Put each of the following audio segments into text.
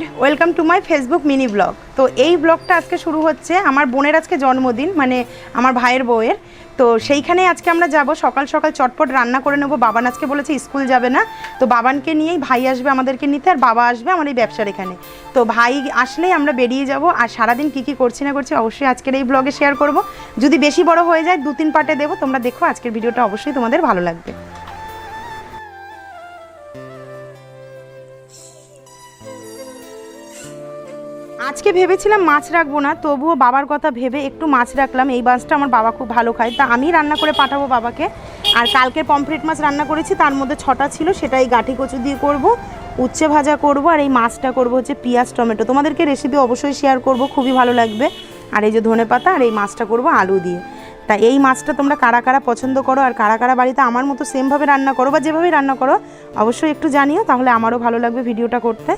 Friend welcome to my Facebook mini blog তো এই ব্লগটা আজকে শুরু হচ্ছে আমার বোনের আজকে জন্মদিন মানে আমার ভাইয়ের বউয়ের। তো সেইখানে আজকে আমরা যাব, সকাল সকাল চটপট রান্না করে নেব। বাবান আজকে বলেছে স্কুল যাবে না। তো বাবানকে নিয়েই ভাই আসবে আমাদেরকে নিতে আর বাবা আসবে আমার এই ব্যবসার এখানে। তো ভাই আসলেই আমরা বেরিয়ে যাব। আর সারাদিন কী কী করছি না করছি অবশ্যই আজকের এই ব্লগে শেয়ার করব। যদি বেশি বড় হয়ে যায় দু তিন পার্টে দেবো। তোমরা দেখো আজকের ভিডিওটা অবশ্যই তোমাদের ভালো লাগবে। আজকে ভেবেছিলাম মাছ রাখব না, তবুও বাবার কথা ভেবে একটু মাছ রাখলাম। এই মাছটা আমার বাবা খুব ভালো খায়। তা আমি রান্না করে পাঠাবো বাবাকে। আর কালকে পমফ্রেট মাছ রান্না করেছি, তার মধ্যে ছটা ছিল, সেটাই গাঠি কচু দিয়ে করব, উচ্ছে ভাজা করব, আর এই মাছটা করব হচ্ছে পেঁয়াজ, টমেটো। তোমাদেরকে রেসিপি অবশ্যই শেয়ার করব, খুবই ভালো লাগবে। আর এই যে ধনে পাতা, আর এই মাছটা করব আলু দিয়ে। তা এই মাছটা তোমরা কারা কারা পছন্দ করো, আর কারা কারা বাড়িতে আমার মতো সেমভাবে রান্না করো বা যেভাবেই রান্না করো, অবশ্যই একটু জানিও, তাহলে আমারও ভালো লাগবে ভিডিওটা করতে।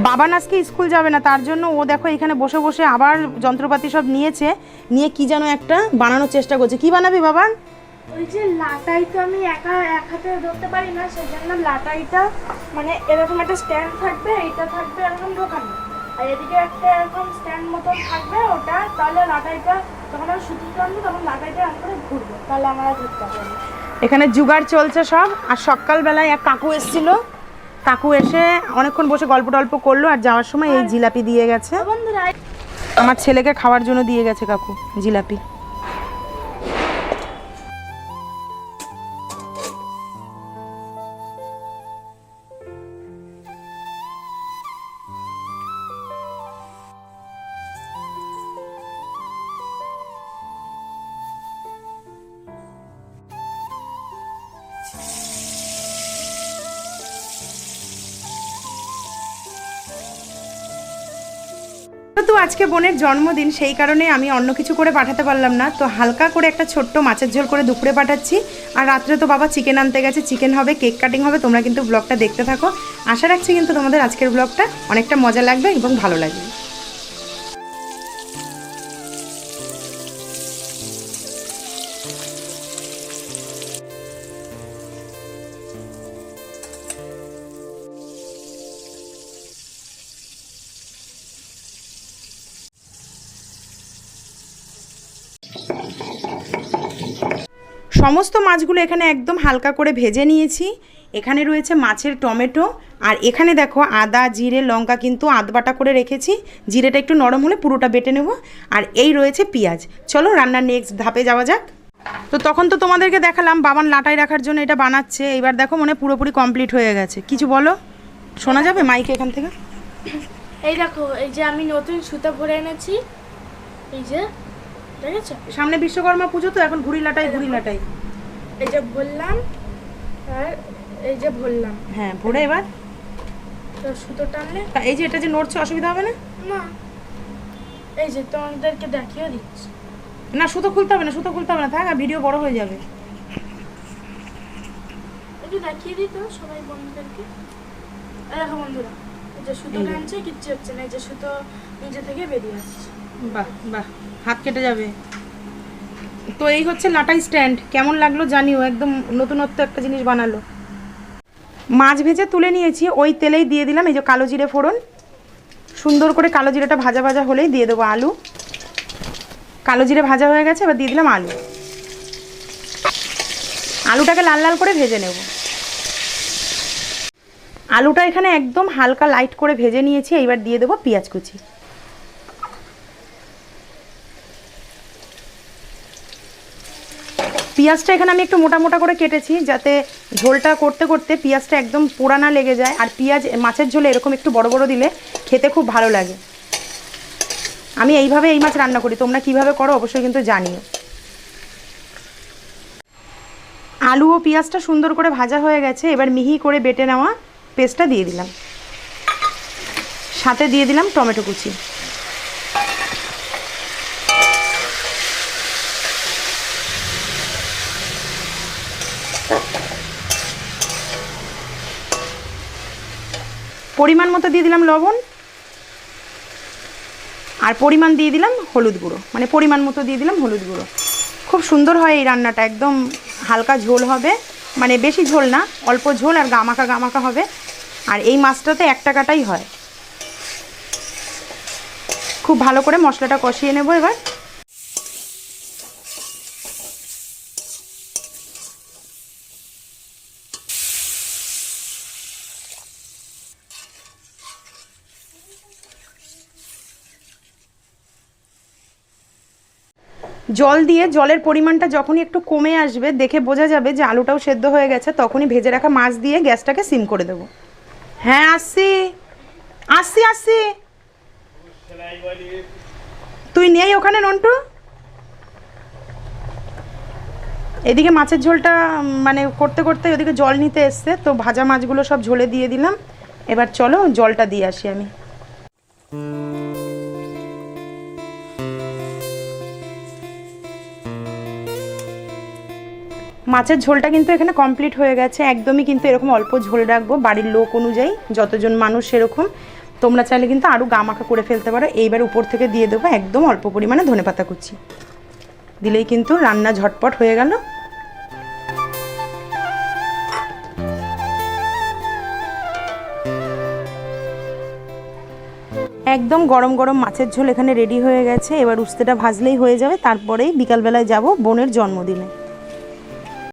বাবা আজকে স্কুল যাবে না তার জন্য ও দেখো এখানে বসে বসে আবার যন্ত্রপাতি সব নিয়েছে নিয়ে কি যেন একটা বানানোর চেষ্টা করছে। কি বানাবি বাবা? ওই যে লাটাই তো আমি একা এক হাতে ধরতে পারি না সেই জন্য লাটাইটা মানে এরকম একটা স্ট্যান্ড থাকবে এইটা থাকবে এরকম ঢোকানো আর এদিকে একটা এরকম স্ট্যান্ড মতন থাকবে ওটা তাহলে লাটাইটা যখন আমি সুতি টানবো তখন লাটাইটা এরকম করে ঘুরবে তাহলে আমার ধরতে হবে এখানে জুগার চলছে সব আর সকালবেলায় এক কাকু এসেছিল কাকু এসে অনেকক্ষণ বসে গল্প টল্প করল আর যাওয়ার সময় এই জিলাপি দিয়ে গেছে। আমার ছেলেকে খাওয়ার জন্য দিয়ে গেছে কাকু জিলাপি। তো আজকে বোনের জন্মদিন, সেই কারণে আমি অন্য কিছু করে পাঠাতে পারলাম না। তো হালকা করে একটা ছোট্ট মাছের ঝোল করে দুপুরে পাঠাচ্ছি। আর রাত্রে তো বাবা চিকেন আনতে গেছে চিকেন হবে কেক কাটিং হবে, তোমরা কিন্তু ব্লগটা দেখতে থাকো। আশা রাখছি কিন্তু তোমাদের আজকের ব্লগটা অনেকটা মজা লাগবে এবং ভালো লাগবে। সমস্ত মাছগুলো এখানে একদম হালকা করে ভেজে নিয়েছি। এখানে রয়েছে মাছের টমেটো। আর এখানে দেখো আদা, জিরে, লঙ্কা কিন্তু আধবাটা করে রেখেছি। জিরেটা একটু নরম হলে পুরোটা বেটে নেব। আর এই রয়েছে পেঁয়াজ। চলো রান্নার নেক্সট ধাপে যাওয়া যাক। তো তখন তো তোমাদেরকে দেখালাম, বাবান লাটাই রাখার জন্য এটা বানাচ্ছে। এবার দেখো মনে পুরোপুরি কমপ্লিট হয়ে গেছে। কিছু বলো? শোনা যাবে মাইকে এখান থেকে? এই দেখো, এই যে আমি নতুন সুতো ভরে এনেছি। এই যে দেখেছ সামনে বিশ্বকর্মা পুজো তো এখন ঘুড়ি লাটাই ঘুড়ি লাটাই। এই যে ভরলাম আর এই যে ভরলাম হ্যাঁ ভরে এবার। তো সুতো টানলে? তা এই যে এটা যে নড়ছে অসুবিধা হবে না? না। এই যে তোমাদেরকে দেখিয়ে দিচ্ছি। না সুতো খুলতে হবে না সুতো খুলতে হবে না। থাক আর ভিডিও বড় হয়ে যাবে। একটু দেখিয়ে দিত সবাই বন্ধুদেরকে। দেখো বন্ধুরা এই যে সুতো টানছে কিচ্ছু হচ্ছে না এই যে সুতো নিজে থেকে বেরিয়ে আসছে। বাহ বাহ। হাত কেটে যাবে। তো এই হচ্ছে লাটাই স্ট্যান্ড। কেমন লাগল জানিও, একদম নতুনত্ব একটা জিনিস বানালো। মাছ ভেজে তুলে নিয়েছি, ওই তেলেই দিয়ে দিলাম, এই যে কালো জিরে ফোড়ন। সুন্দর করে কালো জিরেটা ভাজা ভাজা হলেই দিয়ে দেবো আলু। কালো জিরে ভাজা হয়ে গেছে, এবার দিয়ে দিলাম আলু। আলুটাকে লাল লাল করে ভেজে নেব। আলুটা এখানে একদম হালকা লাইট করে ভেজে নিয়েছি, এইবার দিয়ে দেবো পেঁয়াজ কুচি। পেঁয়াজটা এখানে আমি একটু মোটা মোটা করে কেটেছি, যাতে ঝোলটা করতে করতে পেঁয়াজটা একদম পোড়া না লেগে যায়। আর পেঁয়াজ, মাছের ঝোলে এরকম একটু বড় বড় দিলে খেতে খুব ভালো লাগে। আমি এইভাবে এই মাছ রান্না করি, তোমরা কীভাবে করো অবশ্যই কিন্তু জানিও। আলু ও পেঁয়াজটা সুন্দর করে ভাজা হয়ে গেছে, এবার মিহি করে বেটে নেওয়া পেস্টটা দিয়ে দিলাম। সাথে দিয়ে দিলাম টমেটো কুচি। পরিমাণ মতো দিয়ে দিলাম লবণ আর পরিমাণ দিয়ে দিলাম হলুদ গুঁড়ো। মানে পরিমাণ মতো দিয়ে দিলাম হলুদ গুঁড়ো। খুব সুন্দর হয় এই রান্নাটা, একদম হালকা ঝোল হবে। মানে বেশি ঝোল না, অল্প ঝোল আর গামাকা গামাকা হবে। আর এই মাছটাতে একটা কাটাই হয়। খুব ভালো করে মশলাটা কষিয়ে নেব এবার। জল দিয়ে জলের পরিমাণটা যখনই একটু কমে আসবে, দেখে বোঝা যাবে যে আলুটাও সেদ্ধ হয়ে গেছে, তখনই ভেজে রাখা মাছ দিয়ে গ্যাসটাকে সিম করে দেবো। হ্যাঁ আসছি আসছি আসছি তুই নেই ওখানে, নন্টু? এদিকে মাছের ঝোলটা মানে করতে করতে ওদিকে জল নিতে এসছে, তো ভাজা মাছগুলো সব ঝোলে দিয়ে দিলাম। এবার চলো জলটা দিয়ে আসি আমি। মাছের ঝোলটা কিন্তু এখানে কমপ্লিট হয়ে গেছে। একদমই কিন্তু এরকম অল্প ঝোল রাখব। বাড়ির লোক অনুযায়ী যতজন মানুষ সেরকম। তোমরা চাইলে কিন্তু আরও গামাখা করে ফেলতে পারো। এইবার উপর থেকে দিয়ে দেবো একদম অল্প পরিমাণে ধনেপাতা কুচি। দিলেই কিন্তু রান্না ঝটপট হয়ে গেল। একদম গরম গরম মাছের ঝোল এখানে রেডি হয়ে গেছে। এবার উস্তেটা ভাজলেই হয়ে যাবে। তারপরেই বিকালবেলায় যাব বোনের জন্মদিনে।